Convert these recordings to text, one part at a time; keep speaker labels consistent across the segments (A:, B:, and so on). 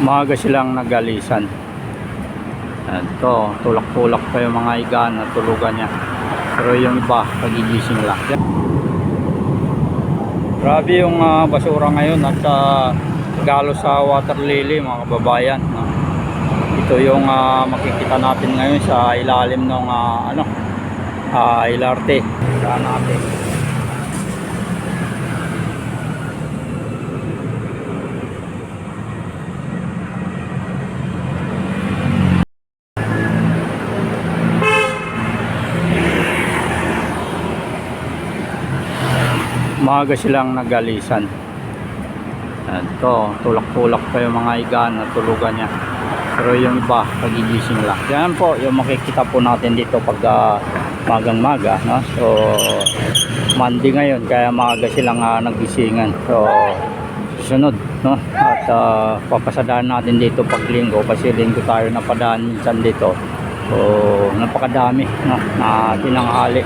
A: Maaga silang nagalisan. At Ito, tulak-tulak pa yung mga igaan na tulugan niya. Pero yung iba, pagigising lang. Grabe yung ah, basura ngayon at uh, galo sa water lily mga kababayan. No? Ito yung ah, makikita natin ngayon sa ilalim ng ah, ano, ah, LRT. Saan natin. Maaga silang nagalisan. At Ito, tulak-tulak pa yung mga igaan na tulugan niya. Pero yung iba, pagigising lang. Yan po, yung makikita po natin dito pag ah, magang-maga. No? So, Monday ngayon, kaya maaga silang uh, nagisingan. So, sunod. No? At uh, papasadaan natin dito pag linggo kasi linggo tayo napadaan minsan dito. So, napakadami no? na tinanghali.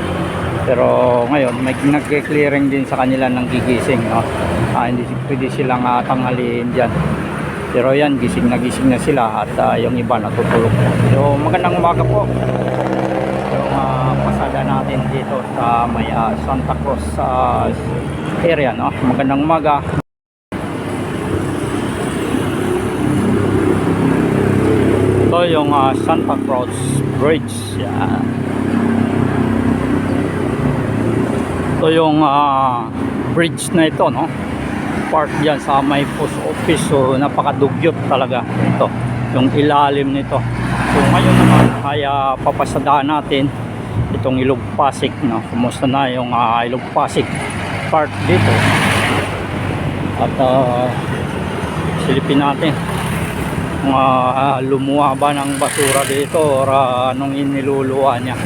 A: Pero ngayon, may nagke-clearing din sa kanila ng gigising. No? Ah, hindi pwede silang uh, tanghaliin dyan. Pero yan, gising na gising na sila at ah, yung iba natutulog. So magandang umaga po. Yung uh, pasada natin dito sa may ah, Santa Cruz sa area. No? Magandang umaga. Ito yung ah, Santa Cruz Bridge. Yan. Ito yung ah, bridge na ito, no? Part diyan sa may post office. So, napakadugyot talaga ito. Yung ilalim nito. So, ngayon naman ay ah, papasadaan natin itong Ilog Pasig, no? Kumusta na yung ah, Ilog Pasig part dito. At ah, silipin natin kung ah, lumuha ba ng basura dito or ah, anong iniluluwa niya.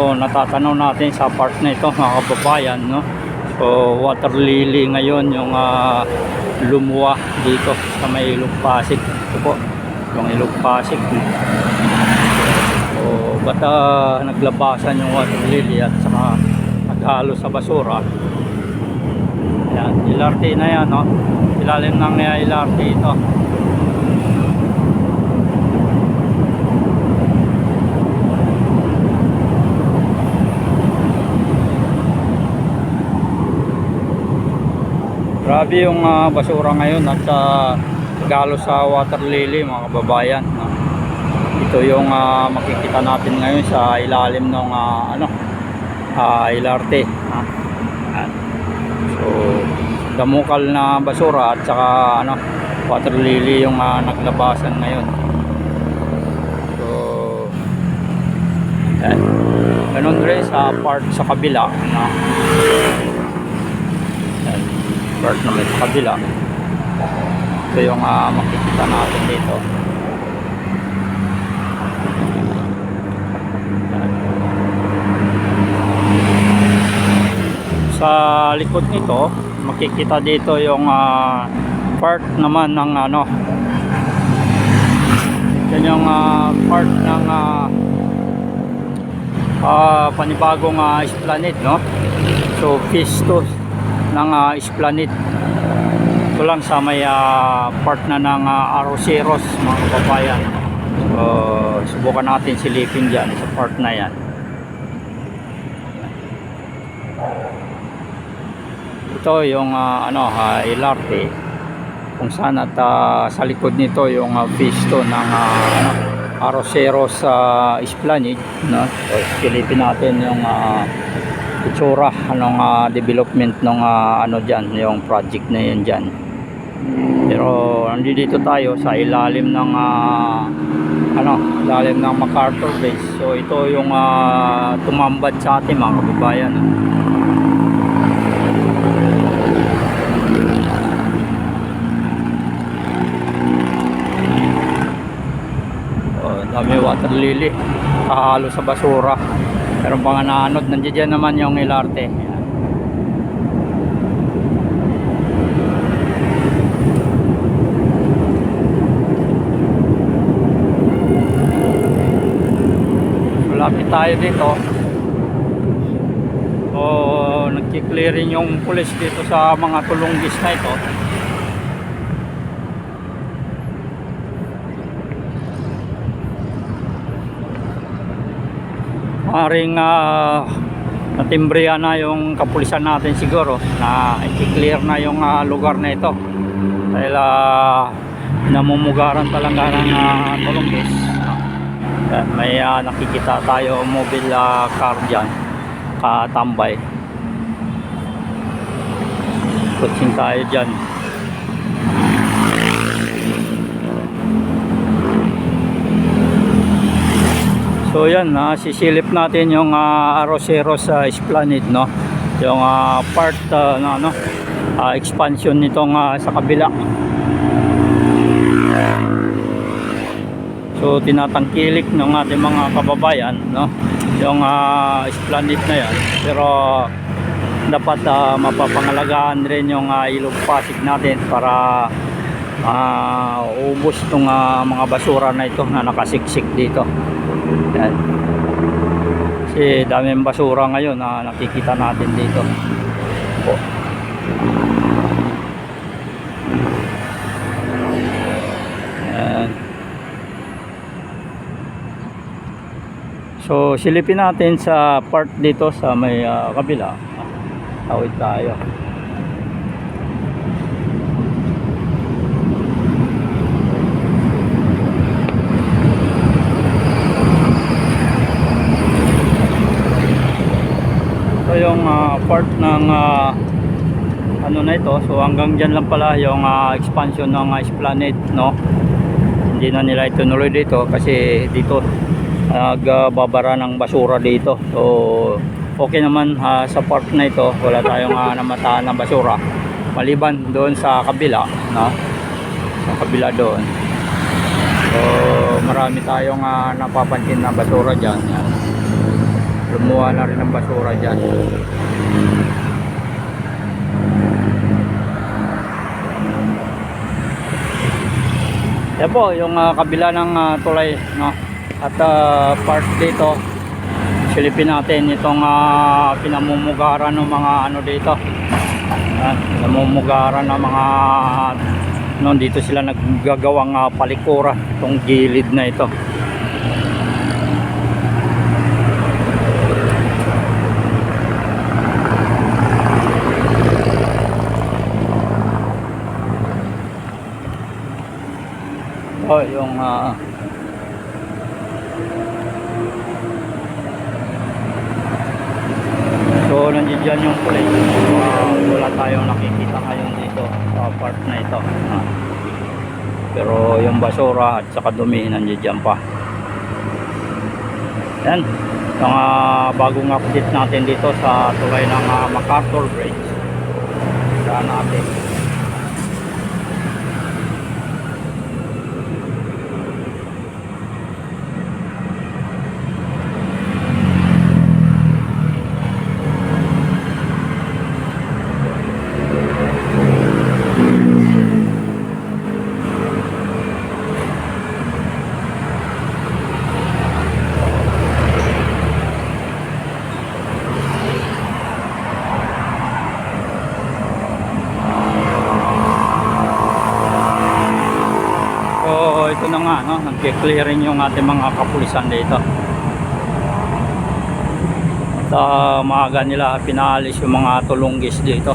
A: So natatanaw natin sa part na ito mga kababayan no. So water lily ngayon yung ah, lumuwa dito sa may Ilog Pasig. Ito po yung Ilog Pasig. So ba't ah, naglabasan yung water lily at saka naghalo sa basura. Yan, LRT na yan no. Ilalim ng uh, LRT ito. Grabe yung ah, basura ngayon at uh, galo sa water lily mga kababayan. No? Ito yung ah, makikita natin ngayon sa ilalim ng ah, ano, ah, LRT. ah. Yan. So, damukal na basura at saka ano, water lily yung ah, naglabasan ngayon. So, yan. Ganun rin sa part sa kabila. No? Yan. Part naman sa kabila. Ito yung ah, makikita natin dito. Sa likod nito, makikita dito yung ah, part naman ng ano. Yan yung ah, part ng ah, ah, panibagong uh, esplanade, no? So, phase 2 ng uh, esplanade. Ito lang sa may ah, part na ng uh, Arroceros, mga kababayan. So, subukan natin silipin dyan sa part na yan. Ito yung ah, ano, uh, LRT kung saan at ah, sa likod nito yung uh, 2 ng ah, ano, Arroceros sa Esplanade no? so, silipin natin yung uh, itsura anong ah, development ng ano dyan yung project na yun dyan pero nandito tayo sa ilalim ng ah, ano ilalim ng MacArthur base so ito yung ah, tumambad sa atin mga kababayan Oh, dami water lily. Kahalo sa basura. Pero mga naanod, nandiyan dyan naman yung ilarte. Ayan. So, lapit tayo dito. So, nagkikli clearing yung pulis dito sa mga tulunggis na ito. Maring uh, natimbrihan na yung kapulisan natin siguro na i-clear na yung ah, lugar na ito. Dahil uh, namumugaran talaga ng uh, tulunggis. Yan, may ah, nakikita tayo mobile ah, car dyan katambay kutsing tayo dyan so yan na sisilip natin yung uh, Aroseros sa Esplanade no? Yung ah, part ah, na ano ah, expansion nitong ah, sa kabila. So tinatangkilik ng ating mga kababayan no? Yung uh, esplanade na yan. Pero dapat ah, mapapangalagaan rin yung uh, ilog pasig natin para uh, ubos tong ah, mga basura na ito na nakasiksik dito. Yan. Kasi daming basura ngayon na nakikita natin dito. Po. So silipin natin sa part dito sa may ah, kabila. Tawid tayo. Yung ah, part ng ah, ano na ito, so hanggang dyan lang pala yung ah, expansion ng ah, Esplanade, no? Hindi na nila itunuloy dito kasi dito nagbabara ng basura dito. So, okay naman ah, sa park na ito. Wala tayong uh, namataan ng basura. Maliban doon sa kabila, no? Sa kabila doon. So, marami tayong ah, napapansin na basura dyan. Yan. Lumuha na rin ng basura dyan. Yan po, yung ah, kabila ng ah, tulay, no? At ah, part dito, silipin natin itong ah, pinamumugaran ng mga ano dito. Ah, pinamumugaran ng mga no, dito sila naggagawang ah, palikuran itong gilid na ito. Oh, yung ah, So, nandiyan dyan yung police. Uh, wala tayong nakikita ngayon dito sa part na ito. Ah. Pero yung basura at saka dumi nandiyan dyan pa. Yan. Yung ah, bagong update natin dito sa tulay ng ah, MacArthur Bridge. Saan natin. So, ito na nag-clearing yung ating mga kapulisan dito. At uh, maaga nila pinaalis yung mga tulunggis dito.